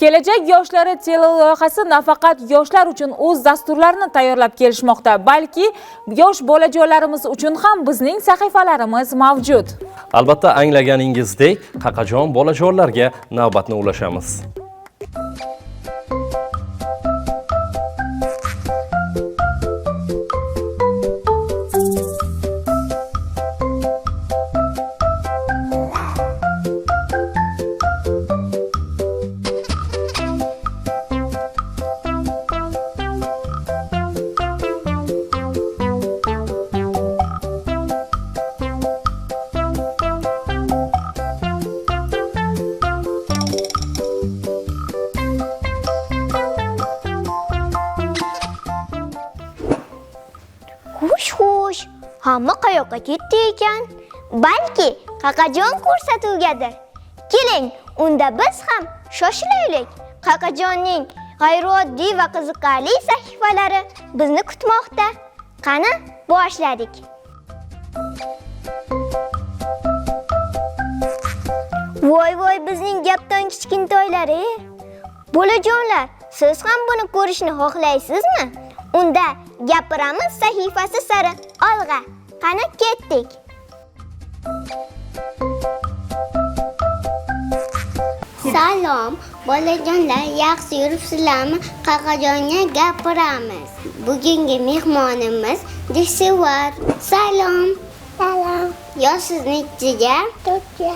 kelajak yoshlari teleloyihasi nafaqat yoshlar uchun o'z dasturlarini tayyorlab kelishmoqda balki yosh bolajonlarimiz uchun ham bizning sahifalarimiz mavjud. Albatta anglaganingizdek qaqajon bolajonlarga navbatni ulashamiz. Xush. Hamma qayoqqa ketdi ekan? Balki Qaqajon ko'rsatuvgadir. Keling, unda biz ham shoshilaylik. Qaqajonning g'ayrioddiy va qiziqarli sahifalari bizni kutmoqda. Qani, boshladik. Voy voy bizning gapdan kichkintoylari. Bolajonlar, siz ham buni ko'rishni xohlaysizmi? Unda gapiramiz sahifasi sari olg'a. Qani ketdik. Salom, bolajonlar, yaxshi yuribsizlarmi? Qaqajonga gapiramiz. Bugungi mehmonimiz Desivar. Salom. Salom. Yoshingiz nechiga? To'rtga.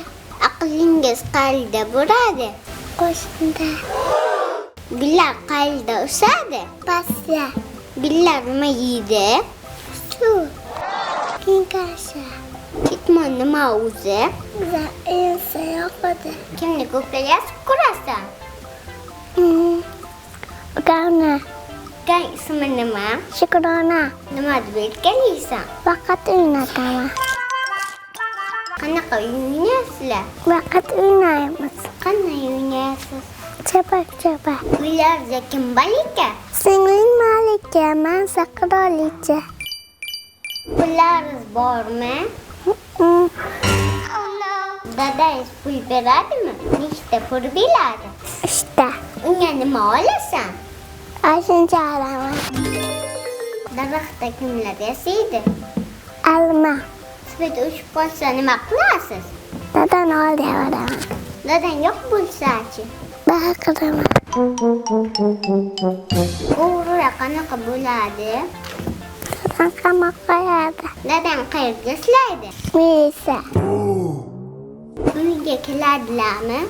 Aqlingiz qayerda bo'ladi? Qo'shimda. Gullar qayerda o'sadi? Pastda. Gullar nima yeydi? Suv. Kinkasha. Ketmon nima o'zi? Insa yoqadi. Kimni ko'playasiz ko'rasan? Gana, Gang ismi nima? Shukrona, Nima deb aytganiysan? vaqt o'ynataman. Qanaqa o'ynayapsizlar? Vaqt o'ynaymiz. Qanday o'ynayapsiz? Chapa chapa. Uylarda kim bor Singling malike, man sakrolice. Polaris borme. Hmm. Dada es fui peradima. Niste por bilada. Está. Un animal sen. Ayşın çağırma. Darıxta kimlə desiydi? Alma. Siz üç bolsa nima qılasız? Dadan ol deyirəm. Dadan yox bolsa ki? O'g'rilar qanaqa bo'ladi? Dadan qamoqqa qo'yadi. Dadan qayerga ishlaydi? Milisa. Uyga keladilarmi?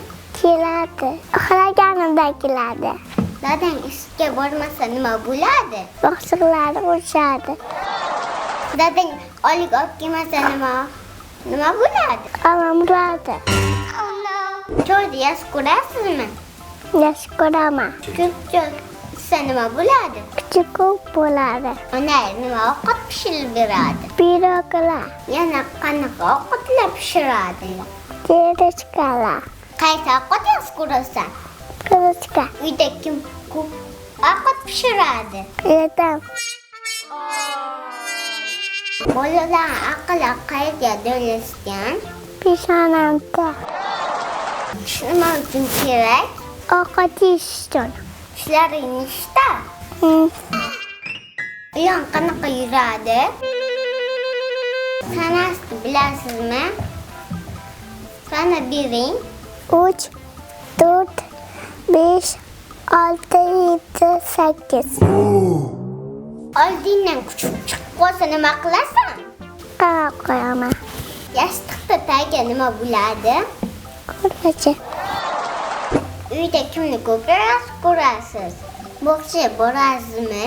Keladi. Uxlaganimda keladi. Dadang ishga bormasa nima bo'ladi? Boshliqlari urishadi. Dadang olik olib kelmasa nima? Nima bo'ladi? Onam uradi. Choyni yaxshi ko'rasizmi? Choy ichsa nima bo'ladi? Kuchi ko'p bo'ladi. Onang nima ovqat pishirib beradi? Piroglar, Yana qanaqa ovqatlar pishiradi? terishkalar, Qaysi ovqat yaxshi ko'rasan? kirichka, Uyda kim ko'p ovqat pishiradi? yedim. Bolalar aqli qayerga joylashgan? Peshonamda. Nima uchun kerak? Nechta? Hmm, Uyon qanaqa yuradi? Sanasini bilasizmi? Sana bering. uch, to'rt, besh, olti, yetti, sakkiz. Oldingdan kuchuk chiqib qolsa nima qilasan? Qarab qo'yaman. Yostiqda tagiga nima bo'ladi? Ko'rpacha. Uyda kimni ko'proq ko'rasiz? Bog'chaga borasizmi?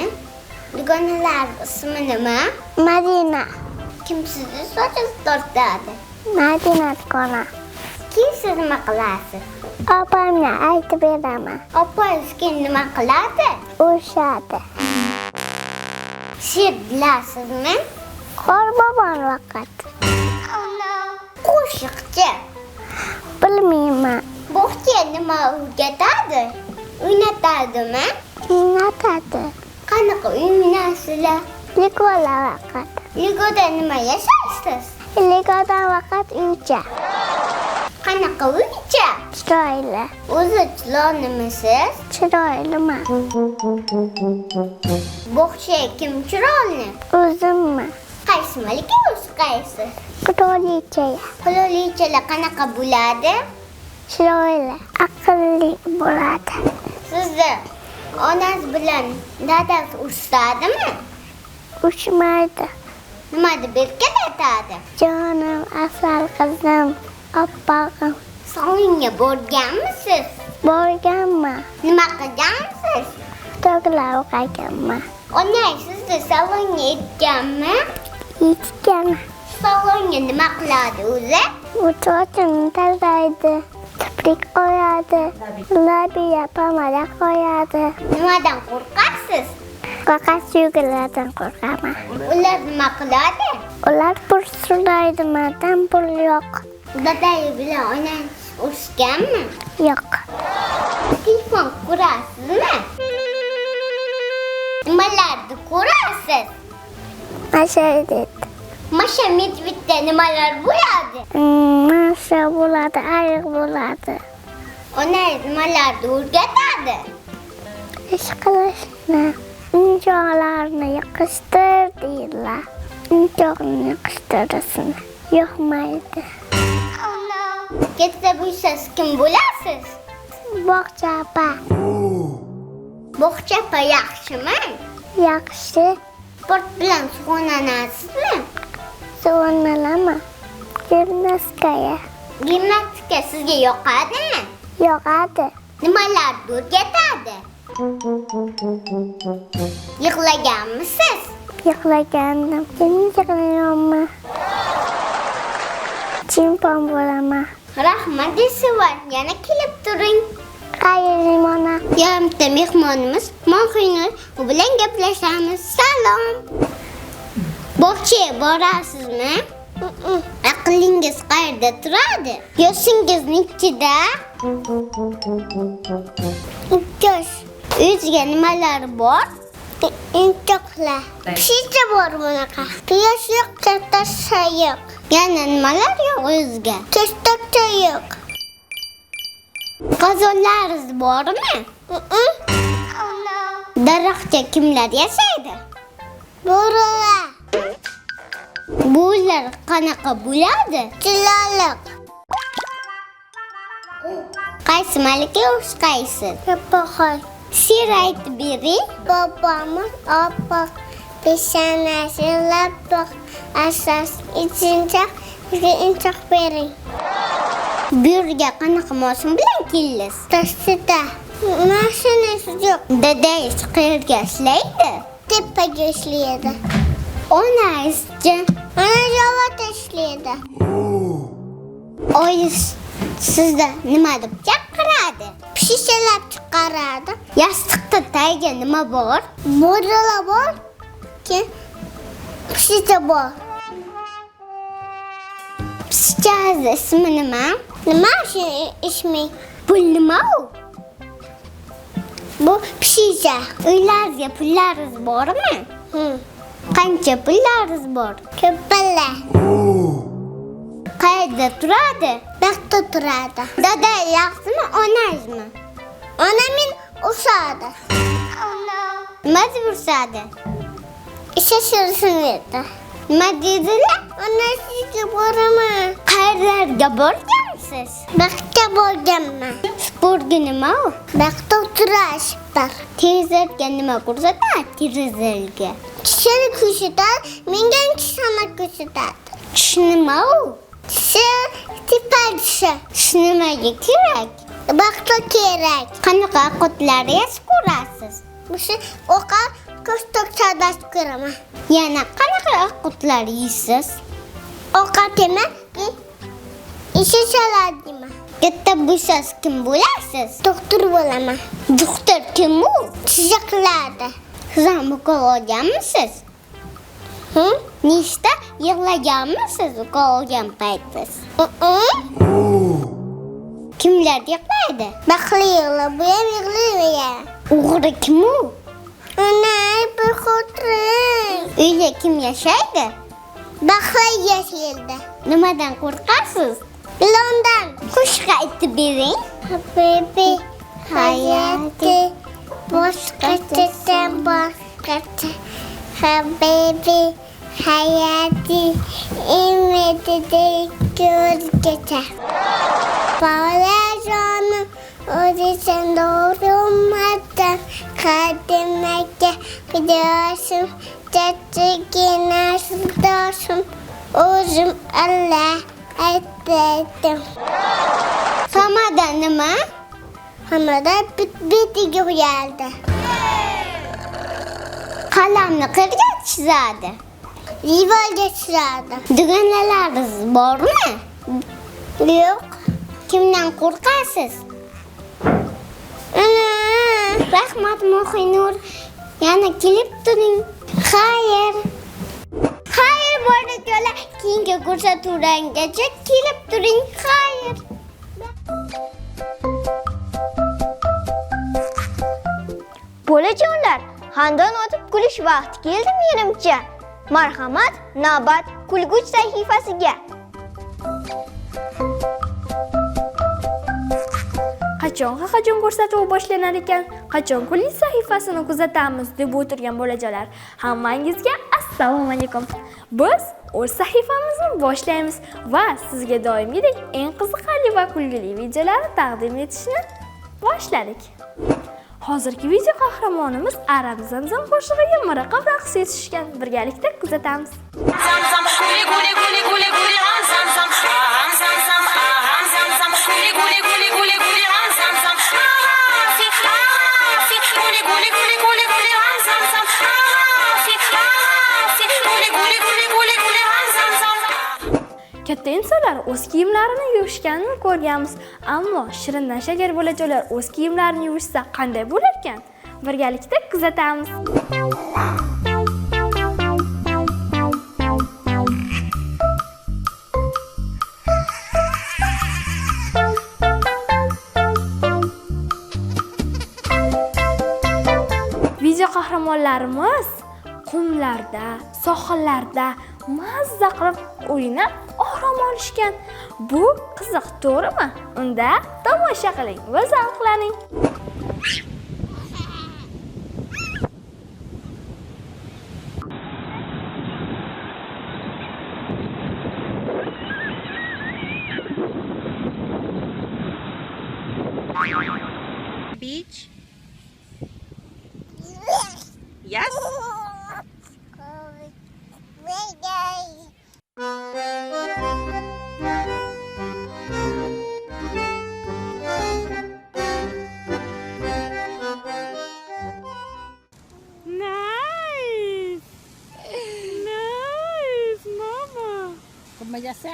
Dugonalar ismi nima? Madina. Kim sizni sochingizni tortadi? Madina kona. Keyin siz nima qilasiz? Opamga aytib beraman. Opangiz keyin nima qiladi? Urishadi. She'r bilasizmi? Qorbobon vaqt. Qo'shiqchi. Bilmayman. Bog'chaga nima o'rgatadi? O'ynatadimi? Natadi. Qanaqa o'ynasizlar? Legolar vaqt. Legoda nima yasaysiz? Legodan vaqt uycha. Qanaqa uycha? Chiroyli. O'zi chiroylimisiz? Chiroyliman. Bog'cha kim chiroyli? O'zimman. Qaysi malika o'zi qaysi? Qirolichaya. Qulolichalar qanaqa bo'ladi? Chiroyli. Aqlli bo'ladi. Sizni onangiz bilan dadangiz urishadimi? Ushmaydi. Nima deb erkat aytadi? Jonim, asal qizim, oppog'im. Salonga borganmisiz? Borganman. Nima qilgansiz? Tog'lar o'qiganman. Onang sizni salonga yetganmi? Yetgan. Salonga nima qiladi o'zi? Uchotini tazaydi. Kiprik qo'yadi. Labiya pomada qo'yadi. Nimadan qo'rqasiz? Qaqas yugulardan qo'rqaman. Ular nima qiladi? Ular pul sulaydi, madam pul yo'q. Dadangiz bilan onangiz urushganmi? Yo'q. Telefon ko'rasizmi? Nimalarni ko'rasiz? Masha dedi. Masha medvedda nimalar bo'ladi? Masha bo'ladi, ayiq bo'ladi. Onangiz nimalarni o'rgatadi? Ish qilishni, inchoqlarni yiqishtir deydilar. Inchoqni yiqishtirasini yoqmaydi. Katta bo'lsangiz kim bo'lasiz? Bog'cha opa Bog'cha opa yaxshimi? yaxshi Sport bilan shug'ullanasizmi? Suvonalama. Gimnastikaya Gimnastika sizga yoqadimi? yoqadi. Nimalarni o'rgatadi? Yig'laganmisiz? Yig'lagandim. Keyin yig'layapman. Chimpon bo'laman. Rahmat desivar, yana kelib turing. Qayerlimona? Yarimta mehmonimiz Mohina u bilan gaplashamiz. Salom. Bog'chaga borasizmi? Aqlingiz qayerda turadi? Yoshingizning ichida. Yosh. Uyingizga nimalar bor? Inchoqlar. Pishcha bor bunaqa. Quyosh yo'q, kattasi yo'q. Yana nimalar yo'q o'zizga? Testokcha yo'q. Qozonlaringiz bormi? Daraxtda kimlar yashaydi? Bo'rilar. Bo'rilar qanaqa bo'ladi? Chiloliq. Qaysi malika o'z qaysi? Kapaxoy. She'r aytib bering. Bobomiz oppoq peshonasi lappoq asas ichinchoq bizga inchoq bering. Bu yerga qanaqa mashina bilan keldingiz? Taksida mashinasi yo'q. Dadangiz qayerga ishlaydi? Tepaga ishlaydi. Onangizchi? Mana zavodda ishlaydi. Oyingiz sizda nima deb chaqiradi? Shishalab chiqaradi. Yostiqda tagiga nima bor? Bo'rilar bor. Keyin pishcha bor. Pishchazni ismi nima? Nima shu ismi? Bu nima u? Bu pishcha. Uylaringizga pullaringiz bormi? Hı. Qancha pullaringiz bor? Ko'pala. Qayerda turadi? Vaqtda turadi. Dada yaxshimi, onangizmi? Ona men usadi. Nima deb ursadi? Isha shirsini Nima dedilar? Ona sizga boraman. Qayerlarga borgansiz? Vaqtga borganman. Sportga nima u? Vaqtda turashibdir. Televizorga nima ko'rsatadi? Televizorga. Kishini ko'rsatadi, menga kishini ko'rsatadi. Tish nima u? Kishi tepagisi. Tish nimaga kerak? Vaqtda kerak. Qanaqa ovqatlar yeb ko'rasiz? O'sha o'qa ko'stok sadas ko'raman. Yana qanaqa ovqatlar yeysiz? Ovqat emas, ishi. Katta bo'lsangiz kim bo'lasiz? Doktor bo'laman. Doktor kim u? Chiziqlarda. Siz ham ukol olganmisiz? Hı? Nechta yig'laganmisiz ukol olgan paytingiz? Kimlar yig'laydi? Baxtli yig'lab, bu ham yig'laydi. O'g'ri kim u? Ona bir xotirin. Uyda kim yashaydi? Baxtli yashaydi. Nimadan qo'rqasiz? Ilondan. Kuş kaydı biri. Bebe hayatı boş kaçtan boş kaçtı. Bebe hayatı inmedi de göz geçer. Bağlayacağını ödesen doğrulmadan kadime gel gidiyorsun. Tatlı giyinersin dostum. Uzun Allah ettim. Sama deneme. Hamada bir, bir digi geldi. Kalemle kıracak çizerdi. Rival geçirerdi. Düğünlerdiniz doğru mu? Yok. Kimden korkarsınız? Ee, Rahmat Muhinur. Yani gelip durun. Hayır. Xayr bolajolar, keyingi ko'rsatuvlargacha kelib turing. Xayr. Bolajonlar, xandon otib kulish vaqti keldi menimcha. Marhamat, navbat kulguch sahifasiga. Qachon? Qachon ko'rsatuv boshlanar ekan? Qachon kunlik sahifasini kuzatamiz deb o'tirgan bolajonlar hammangizga assalomu alaykum. Biz o'z sahifamizni boshlaymiz va sizga doimgidek eng qiziqarli va kulgili videolarni taqdim etishni boshladik. Hozirgi video qahramonimiz arab zamzam qo'shig'iga miriqib raqs etishgan birgalikda kuzatamiz. Zam katta o'z kiyimlarini yuvishganini ko'rganmiz. Ammo shirindan shakar bolajonlar o'z kiyimlarini yuvishsa qanday bo'larkan? Birgalikda kuzatamiz. Video qahramonlarimiz qumlarda sohillarda mazza qilib o'ynab orom olishgan. Bu qiziq to'g'rimi? Unda tomosha qiling va zavqlaning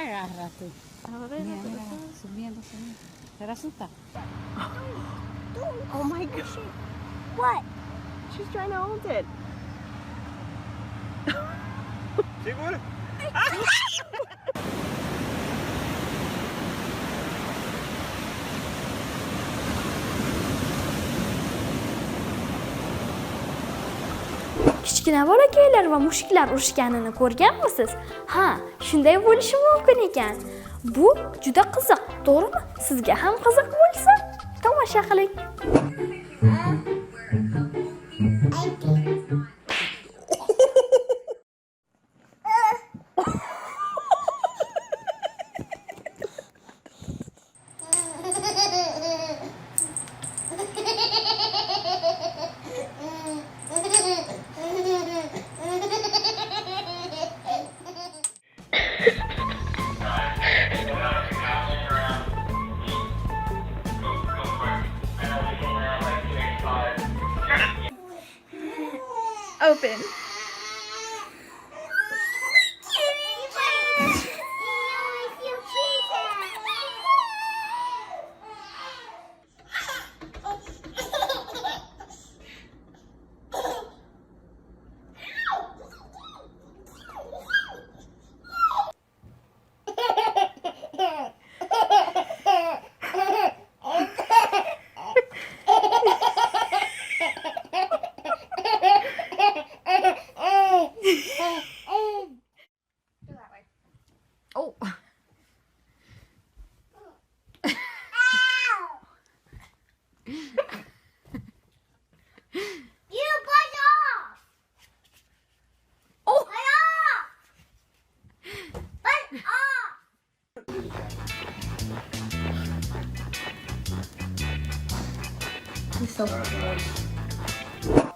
agárrate. Mira, mira, subiendo, subiendo. Asusta. Oh my god. She, what? She's trying to hold it. Segura. Kichkina bolakaylar va mushuklar urushganini ko'rganmisiz? Ha shunday bo'lishi mumkin ekan. Bu juda qiziq to'g'rimi? Sizga ham qiziq bo'lsa tomosha qiling. থাকবেন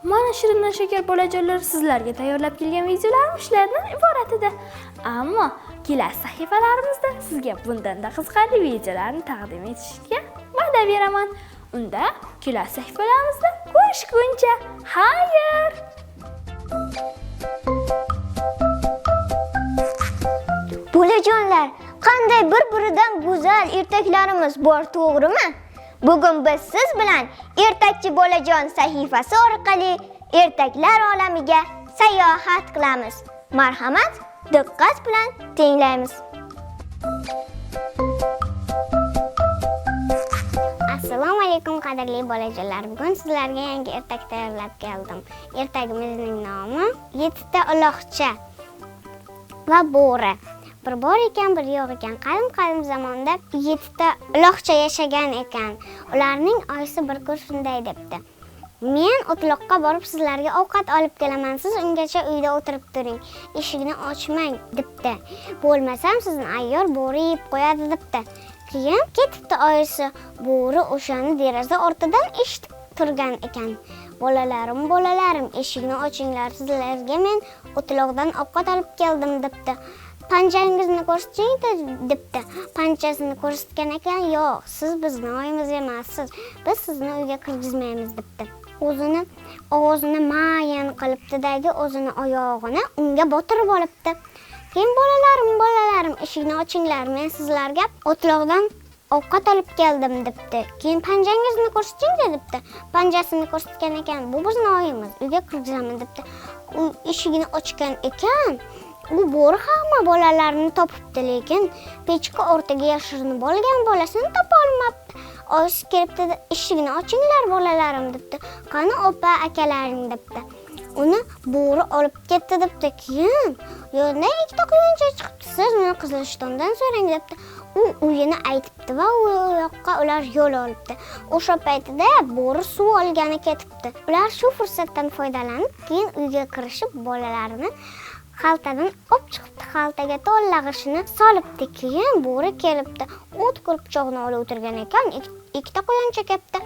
Mana shirindan shakar bolajonlar sizlarga tayyorlab kelgan videolarim shulardan iborat edi. Ammo kelasi sahifalarimizda sizga bundanda qiziqarli videolarni taqdim etishga va'da beraman. Unda kelasi sahifalarimizda ko'rishguncha, xayr! Bolajonlar, qanday bir-biridan go'zal ertaklarimiz bor, to'g'rimi? Bugun biz siz bilan Ertakchi bolajon sahifasi orqali ertaklar olamiga sayohat qilamiz. Marhamat, diqqat bilan tinglaymiz. Assalomu alaykum qadrli bolajonlar. Bugun sizlarga yangi ertak tayyorlab keldim. Ertagimizning nomi Yettita uloqcha va bo'ri. Bir bor ekan, bir yo'q ekan. Qadim qadim zamonda yettita uloqcha yashagan ekan. Ularning oyisi bir kun shunday debdi. Men o'tloqqa borib sizlarga ovqat olib kelaman. Siz ungacha uyda o'tirib turing. Eshikni ochmang, debdi. Bo'lmasam sizni ayyor bo'ri yeb qo'yadi, debdi. Keyin ketibdi oyisi. Bo'ri o'shani deraza ortidan eshitib turgan ekan. Bolalarim, bolalarim, eshikni ochinglar. Sizlarga men o'tloqdan ovqat olib keldim, debdi. Panjangizni ko'rsating debdi. Panchasini ko'rsatgan ekan, yo'q, siz bizni oyimiz emassiz. Biz sizni uyga kirgizmaymiz debdi. O'zini og'zini mayin qilibdidagi o'zini oyog'ini unga botirib olibdi. Keyin bolalarim, bolalarim, eshikni ochinglar, men sizlarga o'tloqdan ovqat olib keldim debdi. Keyin panjangizni ko'rsating debdi. Panjasini ko'rsatgan ekan, bu bizni oyimiz, uyga kirgizaman debdi. U eshigini ochgan ekan, u bo'ri hamma bolalarini topibdi, lekin pechka o'rtaga yashirinib olgan bolasini topolmabdi. Oyisi kelibdi, eshikni ochinglar bolalarim debdi. Qani opa akalaring debdi. Uni bo'ri olib ketdi debdi. Keyin yo'lda ikkita quyuncha chiqibdi. Siz uni Qizilishtondan so'rang debdi. U uyini aytibdi va u yoqqa ular yo'l olibdi. O'sha paytida bo'ri suv olgani ketibdi. Ular shu fursatdan foydalanib, keyin uyga kirishib bolalarini xaltadan olib chiqibdi. Xaltaga to'llag'ishini solibdi. Keyin bo'ri kelibdi. O't pichoqni olib o'tirgan ekan, ikkita quyuncha kelibdi.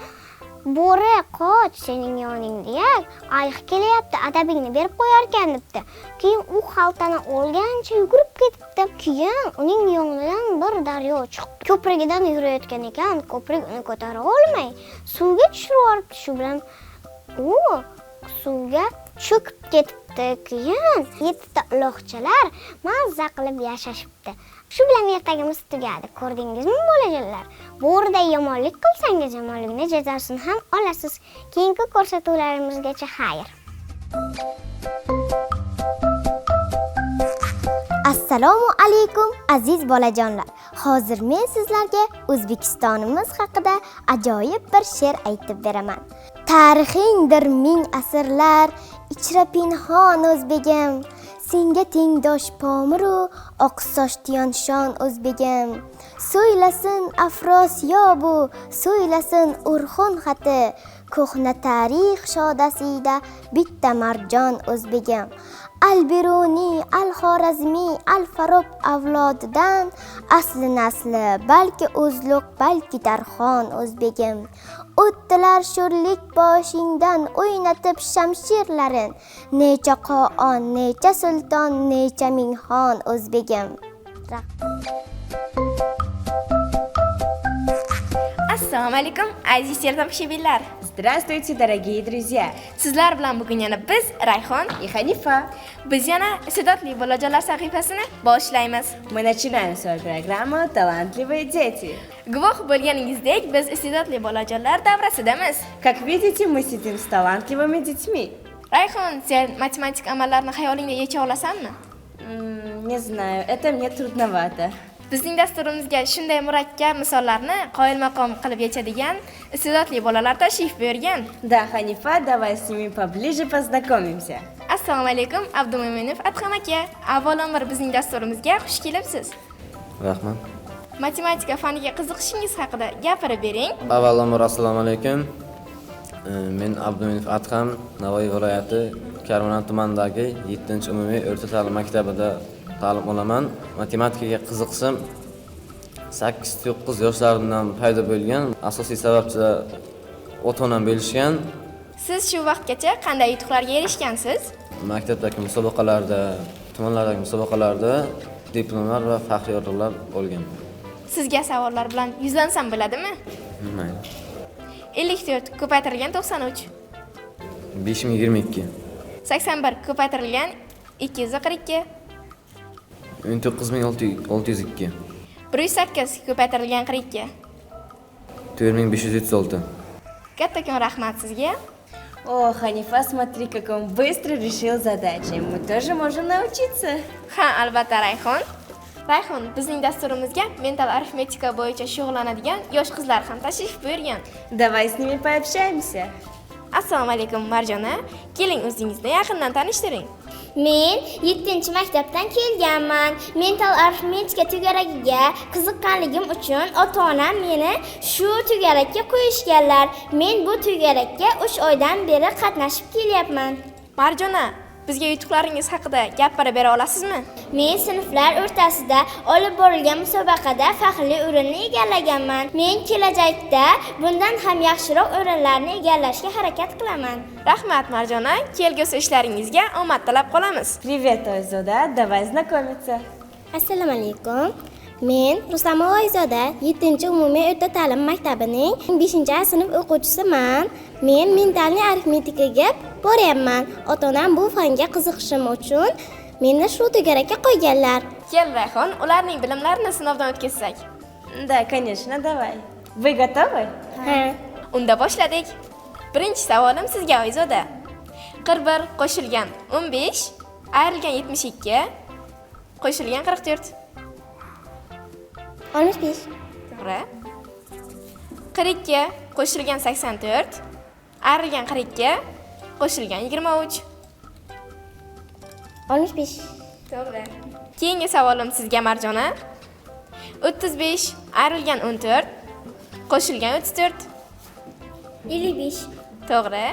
Bo'ri qoch sening yoningda ayiq kelyapti, adabingni berib qo'yarkan debdi. Keyin u xaltani olgancha yugurib ketibdi. Keyin uning yonidan bir daryo chiqib, ko'prigidan yurayotgan ekan, ko'prik uni ko'tara olmay suvga tushirib yuboribdi. Shu bilan u suvga cho'kib ketibdi. Keyin yettita uloqchalar mazza qilib yashashibdi. Shu bilan ertagimiz tugadi. Ko'rdingizmi bolajonlar? Bo'riday yomonlik qilsangiz yomonlikni jazosini ham olasiz. Keyingi ko'rsatuvlarimizgacha xayr. Assalomu alaykum aziz bolajonlar. Hozir men sizlarga O'zbekistonimiz haqida ajoyib bir she'r aytib beraman. Tarixingdir ming asrlar, ichra pinhon o'zbegim. Senga tengdosh pomiru oqsoch tiyonshon o'zbegim. So'ylasin Afrosiyobu, so'ylasin Urxon xati. Ko'hna tarix shodasida bitta marjon o'zbegim. Al-Biruni, Al-Xorazmiy, Al-Farob avlodidan asli nasli balki o'zluq, balki Darxon o'zbegim. O'tdilar sho'rlik boshingdan o'ynatib shamshirlarin. Necha qo'on, necha sulton, necha ming xon o'zbegim. Assalomu alaykum aziz tomoshabinlar. Здравствуйте, дорогие друзья! Sizlar bilan bugun yana biz Rayhon, И Ханифа. biz yana iste'dodli bolajonlar sahifasini boshlaymiz. Мы начинаем свою программу «Талантливые дети». Guvoh bo'lganingizdek, biz iste'dodli bolajonlar davrasidamiz. Как видите, мы сидим с талантливыми детьми. Rayhon, sen matematik amallarni xayolingda yecha olasanmi? М, Не знаю, это мне трудновато. Bizning dasturimizga shunday murakkab misollarni qoyilmaqom qilib yechadigan iste'dodli bolalar tashrif buyurgan. Да, Ханифа, давай с ними поближе познакомимся. Assalomu alaykum, Abdumo'minov Adham aka. Avvalambor bizning dasturimizga xush kelibsiz. Rahmat. Matematika faniga qiziqishingiz haqida gapirib bering. Avvalambor assalomu alaykum. Men Abduminov Adham, Navoiy viloyati Karmana tumanidagi 7-umumiy o'rta ta'lim maktabida ta'lim olaman. Matematikaga qiziqishim 8-9 yoshlarimdan paydo bo'lgan. Asosiy sababchilar ota onam berishgan Siz shu vaqtgacha qanday yutuqlarga erishgansiz? maktabdagi musobaqalarda tumanlardagi musobaqalarda diplomlar va faxriy yorliqlar olgan Sizga savollar bilan yuzlansam bo'ladimi? mayli 54 ko'paytirilgan 93, besh ming yigirma ikki 81 ko'paytirilgan 242, o'n to'qqiz ming olti yuz ikki 108 ko'paytirilgan 42. to'rt ming besh yuz yetmish olti Kattakon rahmat sizga. О, Ханифа, смотри, как он быстро решил задачи. Мы тоже можем научиться. Ha, albatta Rayhon. Rayhon, bizning dasturimizga mental arifmetika bo'yicha shug'ullanadigan yosh qizlar ham tashrif buyurgan. Давай с ними пообщаемся. Assalomu alaykum Marjona. Keling o'zingizni yaqindan tanishtiring. Men 7 maktabdan kelganman. Mental arifmetika tugaragiga qiziqqanligim uchun ota-onam meni shu tugarakka qo'yishganlar. Men bu tugarakka 3 oydan beri qatnashib kelyapman. Marjona, bizga yutuqlaringiz haqida gapirib bera olasizmi? Men sinflar o'rtasida olib borilgan musobaqada faxrli o'rinni egallaganman. Men kelajakda bundan ham yaxshiroq o'rinlarni egallashga harakat qilaman. Rahmat Marjona, kelgusi ishlaringizga omad tilab qolamiz. Привет, Ойзода. Давай знакомиться. Assalomu alaykum. Men Rustamova Oyzoda 7-umumiy o'rta ta'lim maktabining 5 sinf o'quvchisiman. Men mentalniy arifmetikaga boryapman. Ota-onam bu fanga qiziqishim uchun meni shu to'garakka qo'yganlar. Kel Rayhon, ularning bilimlarini sinovdan o'tkazsak. Да, конечно, давай. Вы готовы? Ha. Unda boshladik. Birinchi savolim sizga Oizoda. 41 qo'shilgan 15 ayrilgan 72 qo'shilgan 44. 15. To'g'ri. 42 qo'shilgan 84 ayrilgan 42 qo'shilgan 23. 15. To'g'ri. Keyingi savolim sizga Marjona. 35 ayrilgan 14 qo'shilgan 34. 55. To'g'ri.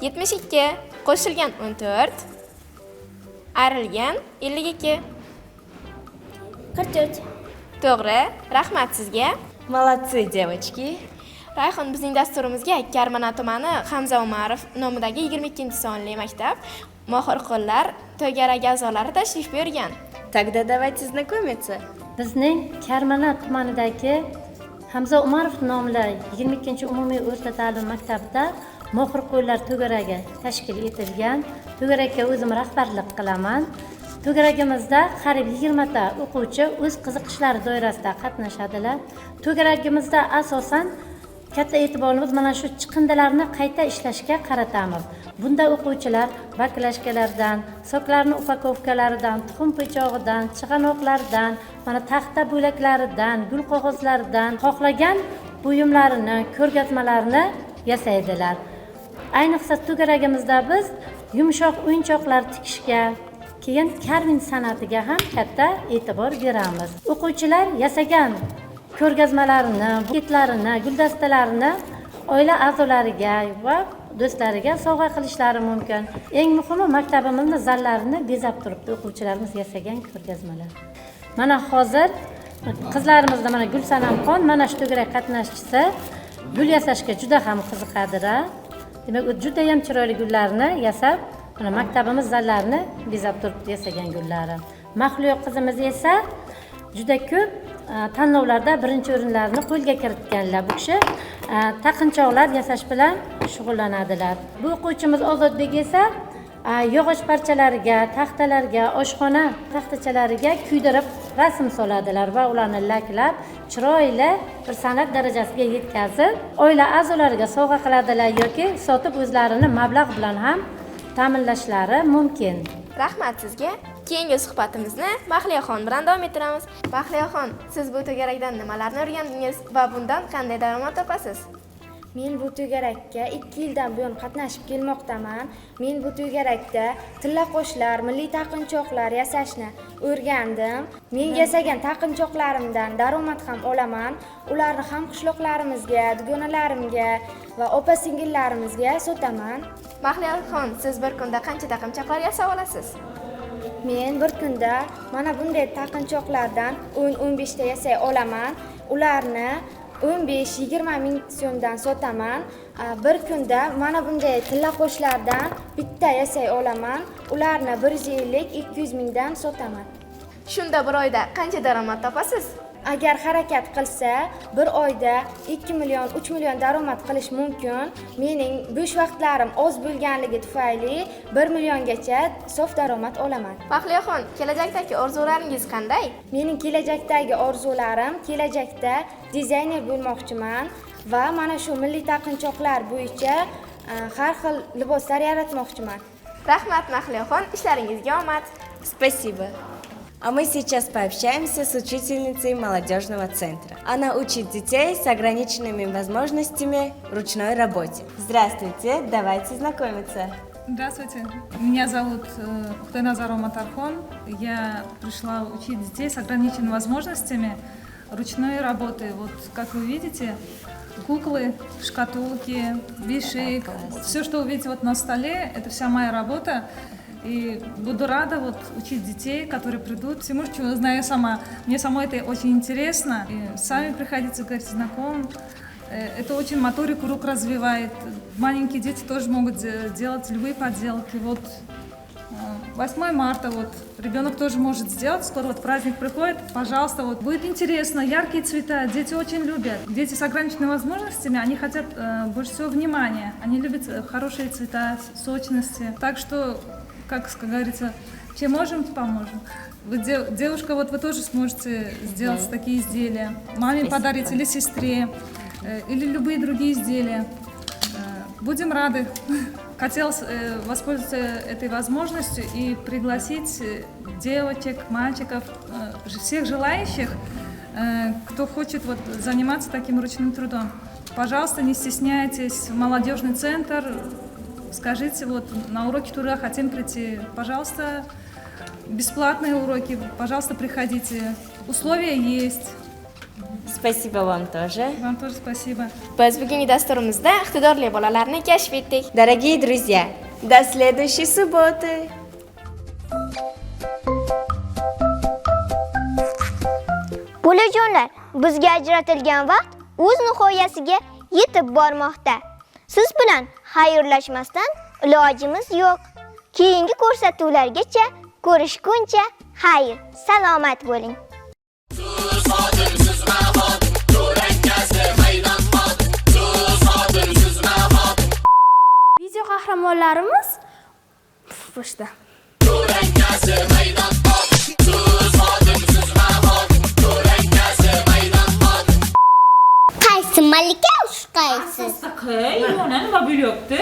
72 qo'shilgan 14 ayrilgan 52. 44. To'g'ri. Rahmat sizga. Молодцы, девочки. Rayhon bizning dasturimizga Karmana tumani Hamza Umarov nomidagi 22-sonli maktab mohir qo'llar to'garagi a'zolari tashrif buyurgan. Тогда давайте знакомиться. bizning karmana tumanidagi hamza umarov nomli 22 umumiy o'rta ta'lim maktabida mohir qo'llar to'garagi tashkil etilgan to'garakka o'zim rahbarlik qilaman to'garagimizda qariyb 20 ta o'quvchi o'z qiziqishlari doirasida qatnashadilar to'garagimizda asosan katta e'tiborimiz mana shu chiqindilarni qayta ishlashga qaratamiz. Bunda o'quvchilar baklashkalardan soklarni upakovkalaridan tuxum po'chog'idan chig'anoqlardan mana taxta bo'laklaridan gul qog'ozlaridan xohlagan buyumlarini ko'rgazmalarni yasaydilar. Ayniqsa to'garagimizda biz yumshoq o'yinchoqlar tikishga keyin karvin san'atiga ham katta e'tibor beramiz. O'quvchilar yasagan ko'rgazmalarini buketlarini guldastalarini oila a'zolariga va do'stlariga sovg'a qilishlari mumkin. Eng muhimi maktabimizni zallarini bezab turibdi o'quvchilarimiz yasagan ko'rgazmalar. Mana hozir qizlarimizda mana gulsanamxon mana shu to'garak qatnashchisi gul yasashga juda ham qiziqadilar demak u judayam chiroyli gullarni yasab mana maktabimiz zallarini bezab turibdi yasagan gullari. Mahliyo qizimiz esa juda ko'p Э, tanlovlarda birinchi o'rinlarni qo'lga kiritganlar bu kishi. Э, taqinchoqlar yasash bilan shug'ullanadilar. Bu o'quvchimiz ozodbek esa э, yog'och parchalariga taxtalarga oshxona taxtachalariga kuydirib rasm soladilar va ularni laklab chiroyli bir san'at darajasiga yetkazib oila a'zolariga sovg'a qiladilar yoki sotib o'zlarini mablag' bilan ham ta'minlashlari mumkin. Rahmat sizga. Keyingi suhbatimizni Mahliyaxon bilan davom ettiramiz. Mahliyaxon, siz bu to'garakdan nimalarni o'rgandingiz va bundan qanday daromad topasiz? Men bu to'garakka 2 yildan buyon qatnashib kelmoqdaman. Men bu to'garakda tilla qo'shlar, milliy taqinchoqlar yasashni o'rgandim. Men yasagan taqinchoqlarimdan daromad ham olaman. Ularni ham qishloqlarimizga, dugonalarimga va opa-singillarimizga sotaman. Mahliyaxon, siz bir kunda qancha taqinchoqlar yasab olasiz? Men bir kunda mana bunday taqinchoqlardan 10-15 ta yasay olaman. Ularni 15-20 ming so'mdan sotaman. Bir kunda mana bunday tilla qo'shlardan bitta yasay olaman. Ularni 150-200 mingdan sotaman. Shunda bir oyda qancha daromad topasiz? Agar harakat qilsa, bir oyda 2 million, 3 million daromad qilish mumkin. Mening bo'sh vaqtlarim oz bo'lganligi tufayli 1 milliongacha sof daromad olaman. Mahliyaxon, kelajakdagi orzularingiz qanday? Mening kelajakdagi orzularim kelajakda dizayner bo'lmoqchiman va mana shu milliy taqinchoqlar bo'yicha e, har xil liboslar yaratmoqchiman. Rahmat Mahliyaxon, ishlaringizga omad. Спасибо. А мы сейчас пообщаемся с учительницей молодежного центра. Она учит детей с ограниченными возможностями ручной работе. Здравствуйте, давайте знакомиться. Здравствуйте, меня зовут э, Ухтеназар Матархон. Я пришла учить детей с ограниченными возможностями ручной работы. Вот как вы видите, куклы, шкатулки, виши, все, что вы видите вот на столе, это вся моя работа. И буду рада вот учить детей, которые придут всему, чего знаю сама. Мне самой это очень интересно. И сами приходите, говорить знакомым. Э, Это очень моторику рук развивает. Маленькие дети тоже могут де- делать любые поделки. Вот э, 8 марта вот ребенок тоже может сделать. Скоро вот праздник приходит. Пожалуйста, вот будет интересно. Яркие цвета. Дети очень любят. Дети с ограниченными возможностями, они хотят э, больше всего внимания. Они любят э, хорошие цвета, сочности. Так что, как ска- говорится, чем можем, поможем. Вы де- девушка, вот вы тоже сможете сделать Мгм. такие изделия. Маме Спасибо. подарить или сестре, э, или любые другие изделия. Э, Будем рады. Хотелось э, воспользоваться этой возможностью и пригласить девочек, мальчиков, всех желающих, кто хочет вот заниматься таким ручным трудом. Пожалуйста, не стесняйтесь, молодежный центр, скажите, вот на уроки труда хотим прийти. Пожалуйста, бесплатные уроки, пожалуйста, приходите. Условия есть. Спасибо вам тоже. Вам тоже спасибо. Biz bugungi dasturimizda iqtidorli bolalarni kashf etdik. Дорогие друзья, до следующей субботы! Bolajonlar, bizga ajratilgan vaqt o'z nihoyasiga yetib bormoqda. Siz bilan xayrlashmasdan ilojimiz yo'q. Keyingi ko'rsatuvlargacha ko'rishguncha xayr, salomat bo'ling. Video qahramonlarimiz boshda. Qaysi malika ushqaysiz? Hey, ona nima bo'lyapti?